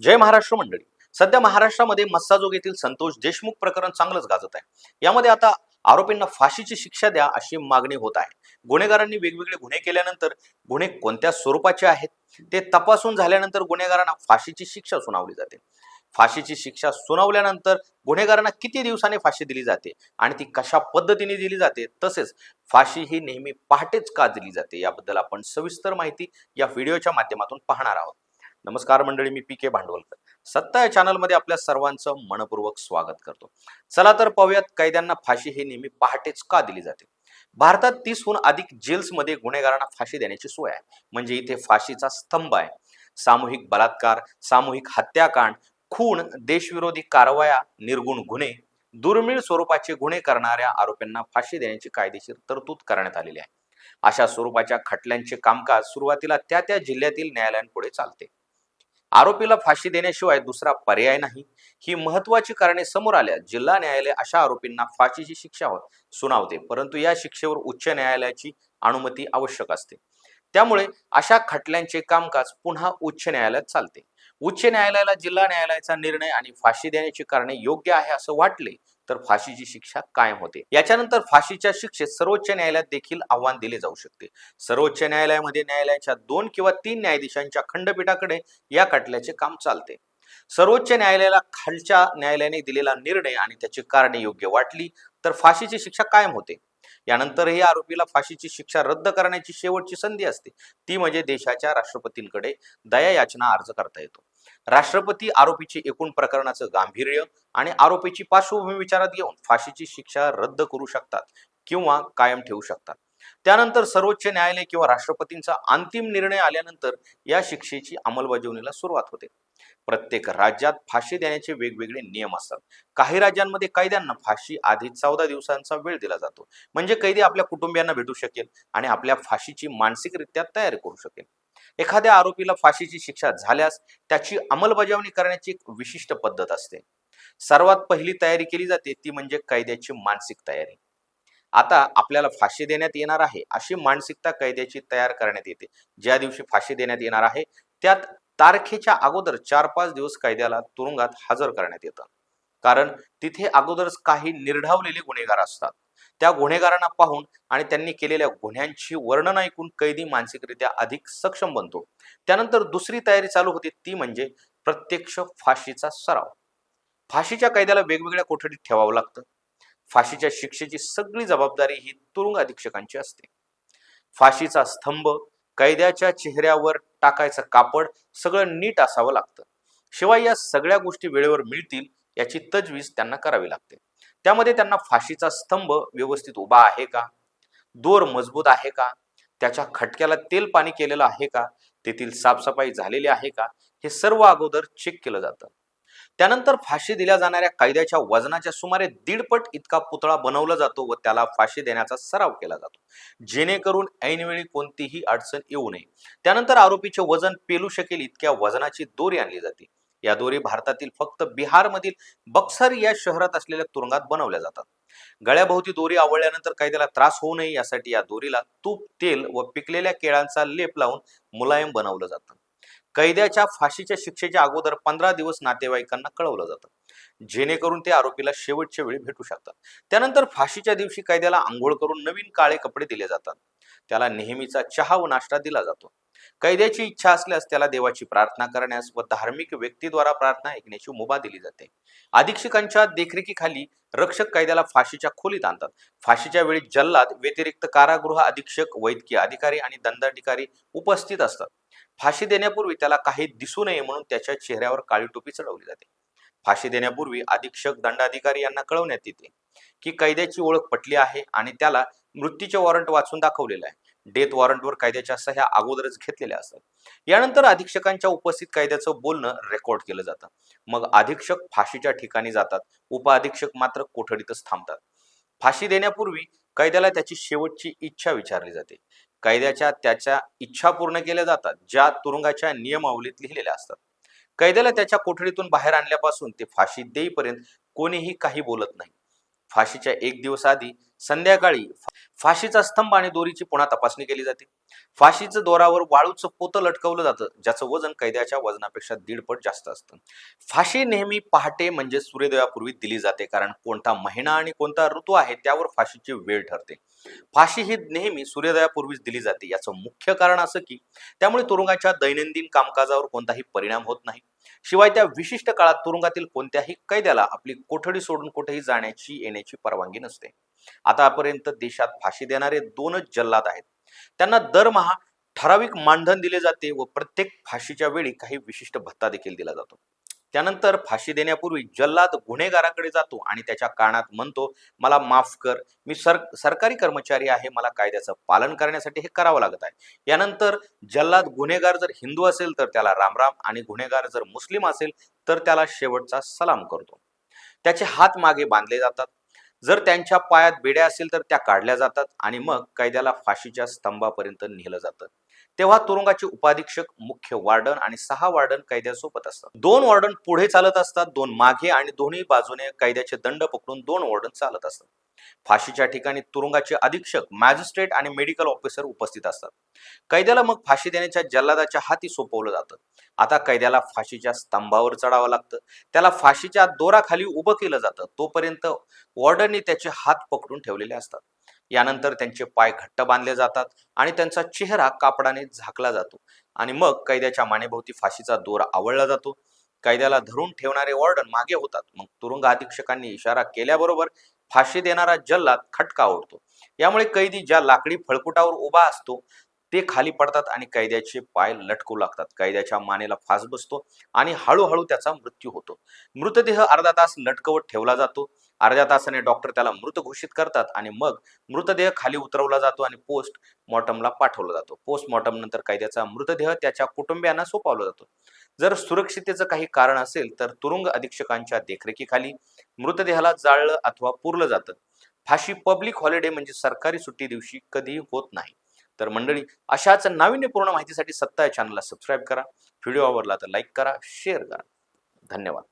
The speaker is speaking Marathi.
जय महाराष्ट्र मंडळी. सध्या महाराष्ट्रामध्ये मस्साजोग येथील संतोष देशमुख प्रकरण चांगलंच गाजत आहे. यामध्ये आता आरोपींना फाशीची शिक्षा द्या अशी मागणी होत आहे. गुन्हेगारांनी वेगवेगळे गुन्हे केल्यानंतर गुन्हे कोणत्या स्वरूपाचे आहेत? ते तपासून झाल्यानंतर गुन्हेगारांना फाशीची शिक्षा सुनावली जाते. फाशीची शिक्षा सुनावल्यानंतर गुन्हेगारांना किती दिवसांनी फाशी दिली जाते आणि ती कशा पद्धतीने दिली जाते? तसेच फाशी ही नेहमी पहाटेच का दिली जाते? याबद्दल आपण सविस्तर माहिती या व्हिडिओच्या माध्यमातून पाहणार आहोत. नमस्कार मंडळी मी पी के भांडवलकर. सत्ता या चॅनलमध्ये आपल्या सर्वांचं मनपूर्वक स्वागत करतो. चला तर पाहूयात कैद्यांना फाशी ही नेहमी पहाटेच का दिली जाते? भारतात तीसहून अधिक जेल्समध्ये गुन्हेगारांना फाशी देण्याची सोय आहे. म्हणजे इथे फाशीचा स्तंभ आहे. सामूहिक बलात्कार सामूहिक हत्याकांड खून देशविरोधी कारवाया निर्गुण गुन्हे दुर्मिळ स्वरूपाचे गुन्हे करणाऱ्या आरोपींना फाशी देण्याची कायदेशीर तरतूद करण्यात आलेली आहे. अशा स्वरूपाच्या खटल्यांचे कामकाज सुरुवातीला त्या त्या जिल्ह्यातील न्यायालयांपुढे चालते. आरोपीला फाशी देण्याशिवाय दुसरा पर्याय नाही. ही महत्वाची कारणे समोर आल्या. जिल्हा न्यायालय अशा आरोपींना फाशीची शिक्षा हो- सुनावते परंतु या शिक्षेवर उच्च न्यायालयाची अनुमती आवश्यक असते. त्यामुळे अशा खटल्यांचे कामकाज पुन्हा उच्च न्यायालयात चालते. उच्च न्यायालयाला जिल्हा न्यायालयाचा निर्णय आणि फाशी देण्याची कारणे योग्य आहे असं वाटले तर फाशीची शिक्षा कायम होते. याच्यानंतर फाशीच्या शिक्षेत सर्वोच्च न्यायालयात देखील आव्हान दिले जाऊ शकते. सर्वोच्च न्यायालयामध्ये न्यायालयाच्या दोन किंवा तीन न्यायाधीशांच्या खंडपीठाकडे या खटल्याचे काम चालते. सर्वोच्च न्यायालयाला खालच्या न्यायालयाने दिलेला निर्णय आणि त्याची कारणे योग्य वाटली तर फाशीची शिक्षा कायम होते. यानंतरही आरोपीला फाशीची शिक्षा रद्द करण्याची शेवटची संधी असते. ती म्हणजे देशाच्या राष्ट्रपतींकडे दया याचना अर्ज करता येतो. राष्ट्रपती आरोपीचे एकूण प्रकरणाचं गांभीर्य आणि आरोपीची पार्श्वभूमी विचारात घेऊन फाशीची शिक्षा रद्द करू शकतात किंवा कायम ठेवू शकतात. त्यानंतर सर्वोच्च न्यायालय किंवा राष्ट्रपतींचा अंतिम निर्णय आल्यानंतर या शिक्षेची अंमलबजावणीला सुरुवात होते. प्रत्येक राज्यात फाशी देण्याचे वेगवेगळे नियम असतात. काही राज्यांमध्ये कैद्यांना फाशी आधी चौदा दिवसांचा वेळ दिला जातो. म्हणजे कैदी आपल्या कुटुंबियांना भेटू शकेल आणि आपल्या फाशीची मानसिकरित्या तयारी करू शकेल. एखाद्या आरोपीला फाशीची शिक्षा झाल्यास त्याची अंमलबजावणी करण्याची एक विशिष्ट पद्धत असते. सर्वात पहिली तयारी केली जाते ती म्हणजे कैद्याची मानसिक तयारी. आता आपल्याला फाशी देण्यात येणार आहे अशी मानसिकता कैद्याची तयार करण्यात येते. ज्या दिवशी फाशी देण्यात येणार आहे त्यात तारखेच्या अगोदर चार पाच दिवस कैद्याला तुरुंगात हजर करण्यात येतं. कारण तिथे अगोदरच काही निर्ढावलेले गुन्हेगार असतात. त्या गुन्हेगारांना पाहून आणि त्यांनी केलेल्या गुन्ह्यांची वर्णन ऐकून कैदी मानसिकरित्या अधिक सक्षम बनतो. त्यानंतर दुसरी तयारी चालू होते ती म्हणजे प्रत्यक्ष फाशीचा सराव. फाशीच्या कैद्याला वेगवेगळ्या कोठडीत ठेवावं लागतं. फाशीच्या शिक्षेची सगळी जबाबदारी ही तुरुंग अधीक्षकांची असते. फाशीचा स्तंभ कैद्याच्या चेहऱ्यावर टाकायचं कापड सगळं नीट असावं लागतं. शिवाय या सगळ्या गोष्टी वेळेवर मिळतील याची तजवीज त्यांना करावी लागते. त्यामध्ये त्यांना फाशीचा स्तंभ व्यवस्थित उभा आहे का? दोर मजबूत आहे का? त्याच्या खटक्याला तेल पाणी केलेलं आहे का? तेथील साफसफाई झालेली आहे का? हे सर्व अगोदर चेक केलं जातं. त्यानंतर फाशी दिल्या जाणाऱ्या कायद्याच्या वजनाच्या सुमारे दीडपट इतका पुतळा बनवला जातो व त्याला फाशी देण्याचा सराव केला जातो. जेणेकरून ऐनवेळी कोणतीही अडचण येऊ नये. त्यानंतर आरोपीचे वजन पेलू शकेल इतक्या वजनाची दोरी आणली जाते. या दोरी भारतातील फक्त बिहारमधील बक्सर या शहरात असलेल्या तुरुंगात बनवल्या जातात. गळ्याभोवती दोरी आवळल्यानंतर कायद्याला त्रास होऊ नये यासाठी या दोरीला तूप तेल व पिकलेल्या केळांचा लेप लावून मुलायम बनवलं जातं. कैद्याच्या फाशीच्या शिक्षेच्या अगोदर पंधरा दिवस नातेवाईकांना कळवलं जातं. जेणेकरून ते आरोपीला शेवटच्या वेळी भेटू शकतात. त्यानंतर फाशीच्या दिवशी कैद्याला आंघोळ करून नवीन काळे कपडे दिले जातात. त्याला नेहमीचा चहा व नाश्ता दिला जातो. कैद्याची इच्छा असल्यास त्याला देवाची प्रार्थना करण्यास व धार्मिक व्यक्तीद्वारा प्रार्थना ऐकण्याची मुभा दिली जाते. अधीक्षकांच्या देखरेखीखाली रक्षक कैद्याला फाशीच्या खोलीत आणतात. फाशीच्या वेळी जल्लाद व्यतिरिक्त कारागृह अधीक्षक वैद्यकीय अधिकारी आणि दंडाधिकारी उपस्थित असतात. फाशी देण्यापूर्वी त्याला काही दिसू नये म्हणून त्याच्या चेहऱ्यावर काळी टोपी चढवली जाते. फाशी देण्यापूर्वी अधीक्षक दंडाधिकारी यांना कळवण्यात येते की कैद्याची ओळख पटली आहे आणि त्याला मृत्यूचे वॉरंट वाचून दाखवलेलं आहे. डेथ वॉरंटवर कायद्याच्या सह्या अगोदरच घेतलेल्या असतात. यानंतर अधीक्षकांच्या उपस्थित कायद्याचं बोलणं रेकॉर्ड केलं जातं. मग अधीक्षक फाशीच्या ठिकाणी जातात. उपअधीक्षक मात्र कोठडीतच थांबतात. फाशी देण्यापूर्वी कैद्याला त्याची शेवटची इच्छा विचारली जाते. कैद्याच्या त्याच्या इच्छा पूर्ण केल्या जातात ज्या तुरुंगाच्या नियमावलीत लिहिलेल्या असतात. कैद्याला त्याच्या कोठडीतून बाहेर आणल्यापासून ते फाशी देईपर्यंत कोणीही काही बोलत नाही. फाशीच्या एक दिवस आधी संध्याकाळी फाशीचा स्तंभ आणि दोरीची पुन्हा तपासणी केली जाते. फाशीचं दोरावर वाळूचं पोतं लटकवलं जातं ज्याचं वजन कैद्याच्या वजनापेक्षा दीडपट जास्त असतं. फाशी नेहमी पहाटे म्हणजे सूर्योदयापूर्वी दिली जाते कारण कोणता महिना आणि कोणता ऋतू आहे त्यावर फाशीची वेळ ठरते. फाशी ही नेहमी सूर्योदयापूर्वीच दिली जाते याचं मुख्य कारण असं की त्यामुळे तुरुंगाच्या दैनंदिन कामकाजावर कोणताही परिणाम होत नाही. शिवाय त्या विशिष्ट काळात तुरुंगातील कोणत्याही कैद्याला आपली कोठडी सोडून कुठेही जाण्याची येण्याची परवानगी नसते. आतापर्यंत देशात फाशी देणारे दोनच जल्लाद आहेत. त्यांना दरमहा ठराविक मानधन दिले जाते व प्रत्येक फाशीच्या वेळी काही विशिष्ट भत्ता देखील दिला जातो. त्यानंतर फाशी देण्यापूर्वी जल्लाद गुन्हेगाराकडे जातो आणि त्याच्या कानात म्हणतो मला माफ कर मी सर सरकारी कर्मचारी आहे मला कायद्याचं पालन करण्यासाठी हे करावं लागत आहे. यानंतर जल्लाद गुन्हेगार जर हिंदू असेल तर त्याला रामराम आणि गुन्हेगार जर मुस्लिम असेल तर त्याला शेवटचा सलाम करतो. त्याचे हात मागे बांधले जातात. जर त्यांच्या पायात बेड्या असेल तर त्या काढल्या जातात आणि मग कैद्याला फाशीच्या स्तंभापर्यंत नेलं जातं. तेव्हा तुरुंगाचे उपाधीक्षक मुख्य वार्डन आणि सहा वार्डन कैद्यासोबत असतात. दोन वॉर्डन पुढे चालत असतात दोन मागे आणि दोन्ही बाजूने कैद्याचे दंड पकडून दोन वॉर्डन चालत असतात. फाशीच्या ठिकाणी तुरुंगाचे अधीक्षक मॅजिस्ट्रेट आणि मेडिकल ऑफिसर उपस्थित असतात. कैद्याला मग फाशी देण्याच्या जल्लादाच्या हाती सोपवलं जातं. आता कैद्याला फाशीच्या स्तंभावर चढावं लागतं. त्याला फाशीच्या दोराखाली उभं केलं जातं. तोपर्यंत वॉर्डन वॉर्डनने त्याचे हात पकडून ठेवलेले असतात. यानंतर त्यांचे पाय घट्ट बांधले जातात आणि त्यांचा चेहरा कापडाने झाकला जातो आणि मग कैद्याच्या मानेभोवती फाशीचा दोर आवळला जातो. कैद्याला धरून ठेवणारे वॉर्डन मागे होतात. मग तुरुंग अधीक्षकांनी इशारा केल्याबरोबर फाशी देणारा जल्लाद खटका ओढतो. यामुळे कैदी ज्या लाकडी फळकुटावर उभा असतो ते खाली पडतात आणि कैद्याचे पाय लटकू लागतात. कैद्याच्या मानेला फास बसतो आणि हळूहळू त्याचा मृत्यू होतो. मृतदेह अर्धा तास लटकवत ठेवला जातो. अर्ध्या तासाने डॉक्टर त्याला मृत घोषित करतात आणि मग मृतदेह खाली उतरवला जातो आणि पोस्ट मॉर्टमला पाठवला जातो. पोस्टमॉर्टम नंतर कैद्याचा मृतदेह त्याच्या कुटुंबियांना सोपवला जातो. जर सुरक्षितेचं काही कारण असेल तर तुरुंग अधीक्षकांच्या देखरेखीखाली मृतदेहाला जाळलं अथवा पुरलं जातं. फाशी पब्लिक हॉलिडे म्हणजे सरकारी सुट्टी दिवशी कधीही होत नाही. तर मंडळी अशाच नाविन्यपूर्ण माहितीसाठी सत्ता या चॅनलला सबस्क्राईब करा. व्हिडिओ आवडला तर लाईक करा शेअर करा. धन्यवाद.